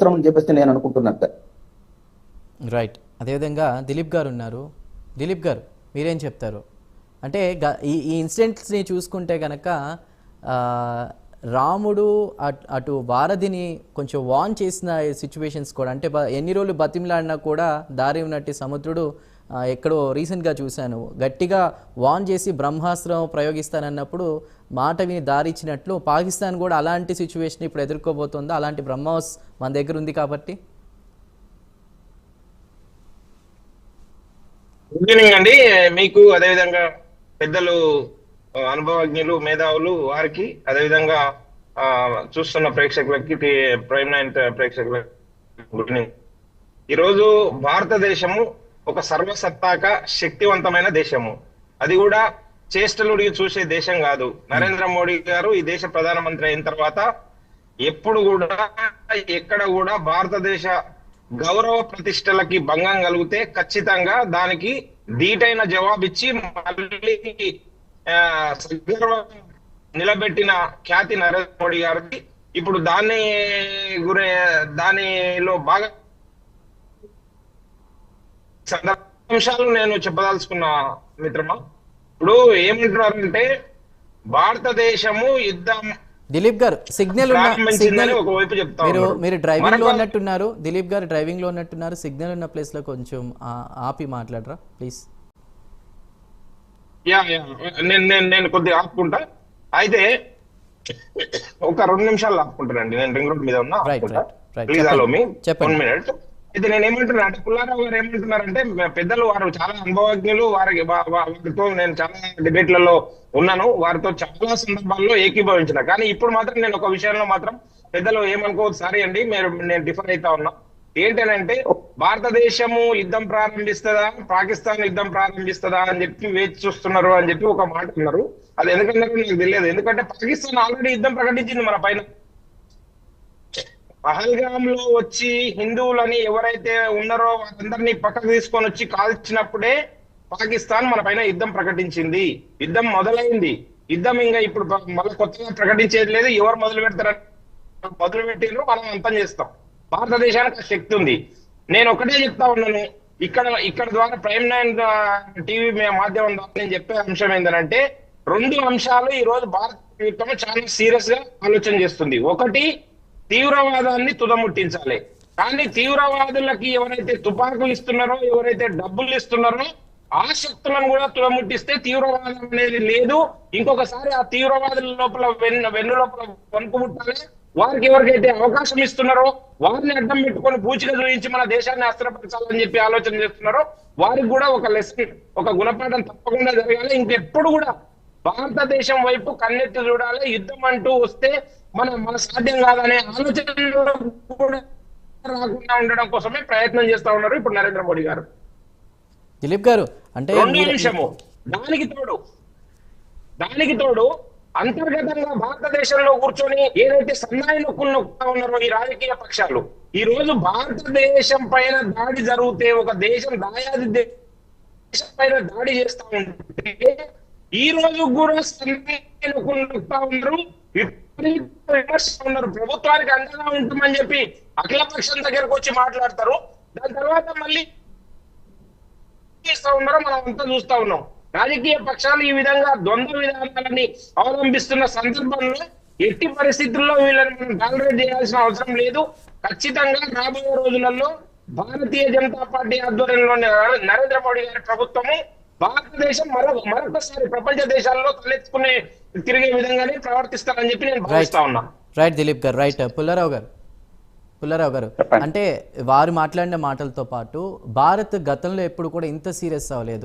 అవసరం అని చెప్పేసి నేను అనుకుంటున్నాను సార్. రైట్ అదేవిధంగా దిలీప్ గారు ఉన్నారు. దిలీప్ గారు మీరేం చెప్తారు? అంటే ఈ ఈ ఇన్సిడెంట్స్ని చూసుకుంటే కనుక రాముడు అటు వారధిని కొంచెం వాన్ చేసిన సిచ్యువేషన్స్ కూడా అంటే ఎన్ని రోజులు బతిమలాడినా కూడా దారి ఉన్నట్టు సముద్రుడు ఎక్కడో రీసెంట్గా చూశాను. గట్టిగా వాన్ చేసి బ్రహ్మాస్త్రం ప్రయోగిస్తానన్నప్పుడు మాట విని దారిచ్చినట్లు పాకిస్తాన్ కూడా అలాంటి సిచ్యువేషన్ ఇప్పుడు ఎదుర్కోబోతుందా? అలాంటి బ్రహ్మాస్ మన దగ్గర ఉంది కాబట్టి. గుడ్ ఈవినింగ్ అండి. మీకు అదేవిధంగా పెద్దలు అనుభవజ్ఞులు మేధావులు వారికి అదేవిధంగా చూస్తున్న ప్రేక్షకులకి టి- ప్రైమ్ నైన్ ప్రేక్షకులకి గుడ్ ఈవినింగ్ ఈరోజు భారతదేశము ఒక సర్వసత్తాక శక్తివంతమైన దేశము. అది కూడా చేష్టలుడికి చూసే దేశం కాదు. నరేంద్ర మోడీ గారు ఈ దేశ ప్రధానమంత్రి అయిన తర్వాత ఎప్పుడు కూడా ఎక్కడ కూడా భారతదేశ గౌరవ ప్రతిష్టలకి భంగం కలిగితే ఖచ్చితంగా దానికి ధీటైన జవాబిచ్చి మళ్ళీ నిలబెట్టిన ఖ్యాతి నరేంద్ర మోడీ గారికి ఇప్పుడు దాన్ని గురే దానిలో బాగా అంశాలు నేను చెప్పదలుచుకున్న మిత్రమా? ఇప్పుడు ఏమంటున్నారంటే భారతదేశము యుద్ధం దిలీప్ గారు సిగ్నల్ సిగ్నల్ మీరు. మీరు డ్రైవింగ్లో ఉన్నట్టున్నారు దిలీప్ గారు డ్రైవింగ్లో ఉన్నట్టున్నారు సిగ్నల్ ఉన్న ప్లేస్లో కొంచెం ఆపి మాట్లాడరా ప్లీజ్ యా యా నేను నేను నేను కొద్దిగా ఆపుకుంటా. అయితే ఒక రెండు నిమిషాలు ఆపుకుంటానండి. నేను రింగ్ రోడ్ మీద ఉన్నా. ప్లీజ్ మీ చెప్పండి. వన్ మినిట్ అయితే నేను ఏమంటున్నా అంటే పుల్లారావు గారు ఏమంటున్నారంటే పెద్దలు వారు చాలా అనుభవజ్ఞులు వారికి వారితో నేను చాలా డిబేట్లలో ఉన్నాను వారితో చాలా సందర్భాల్లో ఏకీభవించిన. కానీ ఇప్పుడు మాత్రం నేను ఒక విషయంలో మాత్రం పెద్దలు ఏమనుకోవద్దు సారీ అండి మీరు నేను డిఫర్ అవుతా ఉన్నా. ఏంటనంటే భారతదేశము యుద్ధం ప్రారంభిస్తుందా పాకిస్తాన్ యుద్ధం ప్రారంభిస్తుందా అని చెప్పి వేచి చూస్తున్నారు అని చెప్పి ఒక మాట అన్నారు. అది ఎందుకన్నారు నాకు తెలియదు. ఎందుకంటే పాకిస్తాన్ ఆల్రెడీ యుద్ధం ప్రకటించింది మన పైన. పహల్గామ్లో వచ్చి హిందువులని ఎవరైతే ఉన్నారో వాళ్ళందరినీ పక్కకు తీసుకొని వచ్చి కాల్చినప్పుడే పాకిస్తాన్ మన పైన యుద్ధం ప్రకటించింది. యుద్ధం మొదలైంది. యుద్ధం ఇంకా ఇప్పుడు మళ్ళీ కొత్తగా ప్రకటించేది లేదు. ఎవరు మొదలు పెడతారని మొదలు పెట్టినో మనం అంతం చేస్తాం. భారతదేశానికి ఆ శక్తి ఉంది. నేను ఒకటే చెప్తా ఉన్నాను. ఇక్కడ ఇక్కడ ద్వారా ప్రైమ్ నైన్ టీవీ మాధ్యమం ద్వారా నేను చెప్పే అంశం ఏంటంటే రెండు అంశాలు ఈ రోజు భారత ప్రభుత్వం చాలా సీరియస్గా ఆలోచన చేస్తుంది. ఒకటి తీవ్రవాదాన్ని తుదముట్టించాలి. కానీ తీవ్రవాదులకి ఎవరైతే తుపాకులు ఇస్తున్నారో ఎవరైతే డబ్బులు ఇస్తున్నారో ఆ శక్తులను కూడా తుదముట్టిస్తే తీవ్రవాదం అనేది లేదు. ఇంకొకసారి ఆ తీవ్రవాదుల లోపల వెన్ను వెన్ను లోపల వణుకుముట్టాలి వారికి ఎవరికైతే అవకాశం ఇస్తున్నారో వారిని అడ్డం పెట్టుకొని పూచిక చూపించి మన దేశాన్ని అస్త్రపరచాలని చెప్పి ఆలోచన చేస్తున్నారో వారికి కూడా ఒక లెసన్ ఒక గుణపాఠం తప్పకుండా జరగాలి. ఇంకెప్పుడు కూడా భారతదేశం వైపు కన్నెత్తి చూడాలి. యుద్ధం అంటూ వస్తే మన మన సాధ్యం కాదనే ఆలోచన కూడా రాకుండా ఉండడం కోసమే ప్రయత్నం చేస్తా ఉన్నారు ఇప్పుడు నరేంద్ర మోడీ గారు. దిలీప్ గారు అంటే నిమిషము. దానికి తోడు. దానికి తోడు అంతర్గతంగా భారతదేశంలో కూర్చొని ఏదైతే సన్నాయి నొక్కులు నొక్కుతా ఉన్నారో ఈ రాజకీయ పక్షాలు ఈ రోజు భారతదేశం పైన దాడి జరిగితే ఒక దేశం దాయాది దేశం పైన దాడి చేస్తా ఉంటే ఈ రోజు కూడా ఉన్నారు. ఉన్నారు. ప్రభుత్వానికి అండగా ఉంటుందని చెప్పి అఖిలపక్షం దగ్గరకు వచ్చి మాట్లాడతారు. దాని తర్వాత మళ్ళీ ఉన్నారో మనం అంతా చూస్తా ఉన్నాం. రాజకీయ పక్షాలు ఈ విధంగా ద్వంద్వ విధానాలని అవలంబిస్తున్న సందర్భంలో ఎట్టి పరిస్థితుల్లో వీళ్ళని మనం టాలరేట్ చేయాల్సిన అవసరం లేదు. ఖచ్చితంగా రాబోయే రోజులలో భారతీయ జనతా పార్టీ ఆధ్వర్యంలోని నరేంద్ర మోడీ గారి ప్రభుత్వము భారతదేశం మరో మరొకసారి ప్రపంచ దేశాల్లో తలెత్తుకునే తిరిగే విధంగానే ప్రవర్తిస్తారని చెప్పి నేను భావిస్తా ఉన్నా. రైట్ దిలీప్ గారు. రైట్ పుల్లారావు గారు. పుల్లారావు గారు. అంటే వారు మాట్లాడిన మాటలతో పాటు భారత్ గతంలో ఎప్పుడు కూడా ఇంత సీరియస్ అవ్వలేదు.